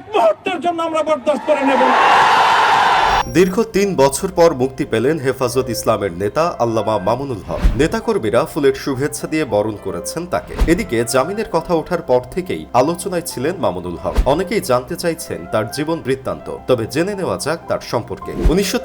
এক মুহূর্তের জন্য আমরা বরদাস্ত করে নেব। দীর্ঘ তিন বছর পর মুক্তি পেলেন হেফাজত ইসলামের নেতা আল্লামা মামুনুল হক। নেতাকর্মীরা ফুলের শুভেচ্ছা দিয়ে বরণ করেছেন তাকে। এদিকে জামিনের কথা ওঠার পর থেকেই আলোচনায় ছিলেন মামুনুল হক। অনেকেই জানতে চাইছেন তার জীবন বৃত্তান্ত, তবে জেনে নেওয়া যাক তার সম্পর্কে। উনিশশো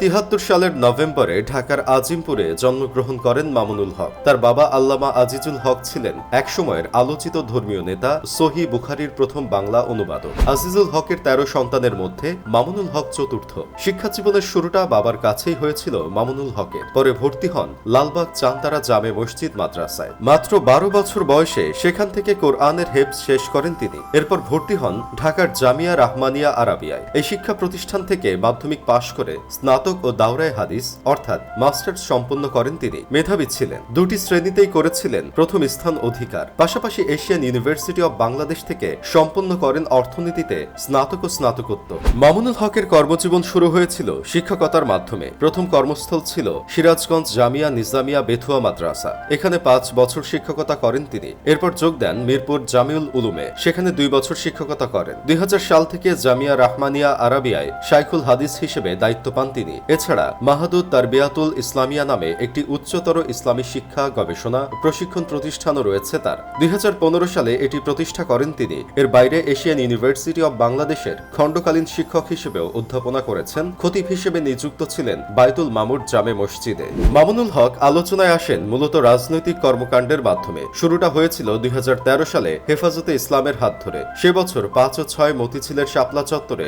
সালের নভেম্বরে ঢাকার আজিমপুরে জন্মগ্রহণ করেন মামুনুল হক। তার বাবা আল্লামা আজিজুল হক ছিলেন একসময়ের আলোচিত ধর্মীয় নেতা, সহি বুখারির প্রথম বাংলা অনুবাদক। আজিজুল হকের তেরো সন্তানের মধ্যে মামুনুল হক চতুর্থ। শিক্ষা জীবনের শুরুটা বাবার কাছেই হয়েছিল মামুনুল হকের। পরে ভর্তি হন লালবাগ চান্তারা জামে মসজিদ মাদ্রাসায়। মাত্র বারো বছর বয়সে সেখান থেকে কোরআনের হেফজ শেষ করেন তিনি। এরপর ভর্তি হন ঢাকার জামিয়া রাহমানিয়া আরাবিয়ায়। এই শিক্ষা প্রতিষ্ঠান থেকে মাধ্যমিক পাশ করে স্নাতক ও দাওরায় হাদিস, অর্থাৎ মাস্টার্স সম্পন্ন করেন তিনি। মেধাবী ছিলেন। দুটি শ্রেণীতেই করেছিলেন প্রথম স্থান অধিকার। পাশাপাশি এশিয়ান ইউনিভার্সিটি অব বাংলাদেশ থেকে সম্পন্ন করেন অর্থনীতিতে স্নাতক ও স্নাতকোত্তর। মামুনুল হকের কর্মজীবন শুরু হয়েছিল শিক্ষকতার মাধ্যমে প্রথম কর্মস্থল ছিল সিরাজগঞ্জ জামিয়া নিজামিয়া বেথুয়া মাদ্রাসা। এখানে পাঁচ বছর শিক্ষকতা করেন তিনি। এরপর যোগ দেন মিরপুর জামিউল উলুমে। সেখানে দুই বছর শিক্ষকতা করেন। দুই সাল থেকে জামিয়া রাহমানিয়া আরাবিয়ায় শাইখুল হাদিস হিসেবে দায়িত্ব পান তিনি। এছাড়া মাহাদুদ তারবিয়াতুল ইসলামিয়া নামে একটি উচ্চতর ইসলামী শিক্ষা, গবেষণা, প্রশিক্ষণ প্রতিষ্ঠানও রয়েছে তার। দুই হাজার পনেরো সালে এটি প্রতিষ্ঠা করেন তিনি। এর বাইরে এশিয়ান ইউনিভার্সিটি অব বাংলাদেশের খণ্ডকালীন শিক্ষক হিসেবেও অধ্যাপনা করেছেন। খতিব হিসেবে নিযুক্ত ছিলেন বায়তুল মামুর জামে মসজিদে। মামুনুল হক আলোচনায় আসেন মূলত রাজনৈতিক কর্মকাণ্ডের মাধ্যমে। শুরুটা হয়েছিল দুই হাজার তেরো সালে হেফাজতে ইসলামের হাত ধরে। সে বছর পাঁচ ও ছয় মতিঝিলের শাপলা চত্বরে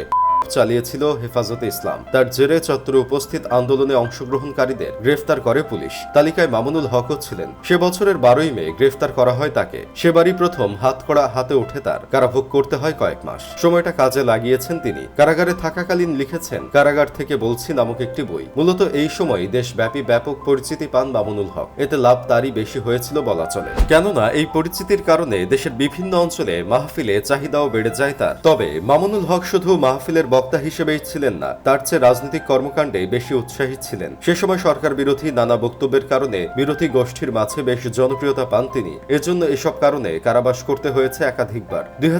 চালিয়েছিল হেফাজতে ইসলাম। তার জেরে চত্বরে উপস্থিত আন্দোলনে অংশগ্রহণকারীদের গ্রেফতার করে পুলিশ। তালিকায় মামুনুল হকও ছিলেন। সে বছরের বারোই মে গ্রেফতার করা হয় তাকে। সেবারই প্রথম হাত করা হাতে ওঠে তার। কারাভোগ করতে হয় কয়েক মাস। সময়টা কাজে লাগিয়েছেন তিনি। কারাগারে থাকাকালীন লিখেছেন, কারাগার থেকে বলছি নামক একটি বই। মূলত এই সময় দেশব্যাপী ব্যাপক পরিচিতি পান মামুনুল হক। এতে লাভ তারই বেশি হয়েছিল বলা চলে। কেননা এই পরিচিতির কারণে দেশের বিভিন্ন অঞ্চলে মাহফিলে চাহিদাও বেড়ে যায় তার। তবে মামুনুল হক শুধু মাহফিলের বক্তা হিসেবেই ছিলেন না, তার চেয়ে রাজনৈতিক কর্মকাণ্ডে বেশি উৎসাহী ছিলেন। সে সময় সরকার বিরোধী নানা বক্তব্যের কারণে বিরোধী গোষ্ঠীর মাঝে বেশ জনপ্রিয়তা পান তিনি। এজন্য এসব কারণে কারাবাস করতে হয়েছে একাধিকবার। দুই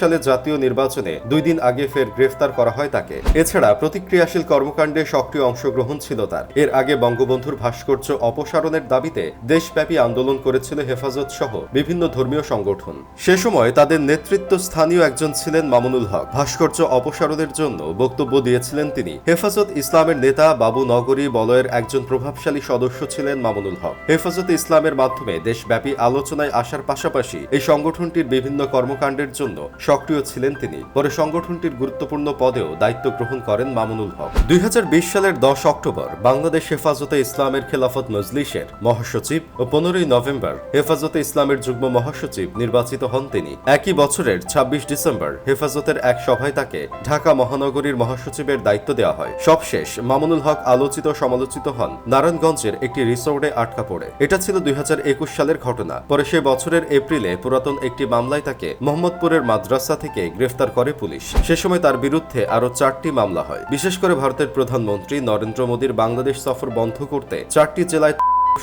সালে জাতীয় নির্বাচনে দুই দিন আগে ফের গ্রেফতার করা হয় তাকে। এছাড়া প্রতিক্রিয়াশীল কর্মকাণ্ডে সক্রিয় অংশগ্রহণ ছিল তার। এর আগে বঙ্গবন্ধুর ভাস্কর্য অপসারণের দাবিতে দেশব্যাপী আন্দোলন করেছিল হেফাজত সহ বিভিন্ন ধর্মীয় সংগঠন। সে সময় তাদের নেতৃত্ব স্থানীয় একজন ছিলেন মামুনুল হক। ভাস্কর্য অপসারণের জন্য বক্তব্য দিয়েছিলেন তিনি। হেফাজত ইসলামের নেতা বাবু নগরী বলয়ের একজন প্রভাবশালী সদস্য ছিলেন মামুনুল হক। হেফাজত ইসলামের মাধ্যমে দেশব্যাপী আলোচনায় আসার পাশাপাশি এই সংগঠনটির বিভিন্ন কর্মকাণ্ডের জন্য সক্রিয় ছিলেন তিনি। পরে সংগঠনটির গুরুত্বপূর্ণ পদেও দায়িত্ব গ্রহণ করেন মামুনুল হক। দুই হাজার বিশ সালের দশ অক্টোবর বাংলাদেশ হেফাজতে ইসলামের খেলাফত মজলিসের মহাসচিব ও পনেরোই নভেম্বর হেফাজতে ইসলামের যুগ্ম মহাসচিব নির্বাচিত হন তিনি। একই বছরের ২৬ ডিসেম্বর হেফাজতের এক সভায় তাকে ঢাকা মহানগরীর মহাসচিবের দায়িত্ব দেওয়া হয়। সবশেষ মামুনুল হক আলোচিত সমালোচিত হন নারায়ণগঞ্জের একটি রিসোর্টে আটকা পড়ে। এটা ছিল দুই হাজার একুশ সালের ঘটনা। পরে সে বছরের এপ্রিলে পুরাতন একটি মামলায় তাকে মোহাম্মদপুরের মাদ্রাসা থেকে গ্রেফতার করে পুলিশ। সে সময় তার বিরুদ্ধে আরও চারটি মামলা হয়। বিশেষ করে ভারতের প্রধানমন্ত্রী নরেন্দ্র মোদীর বাংলাদেশ সফর বন্ধ করতে চারটি জেলায়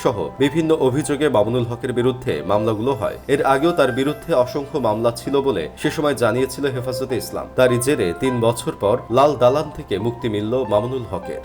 সহ বিভিন্ন অভিযোগে মামুনুল হকের বিরুদ্ধে মামলাগুলো হয়। এর আগেও তার বিরুদ্ধে অসংখ্য মামলা ছিল বলে সে সময় জানিয়েছিল হেফাজতে ইসলাম। তারই জেরে তিন বছর পর লাল দালান থেকে মুক্তি মিলল মামুনুল হকের।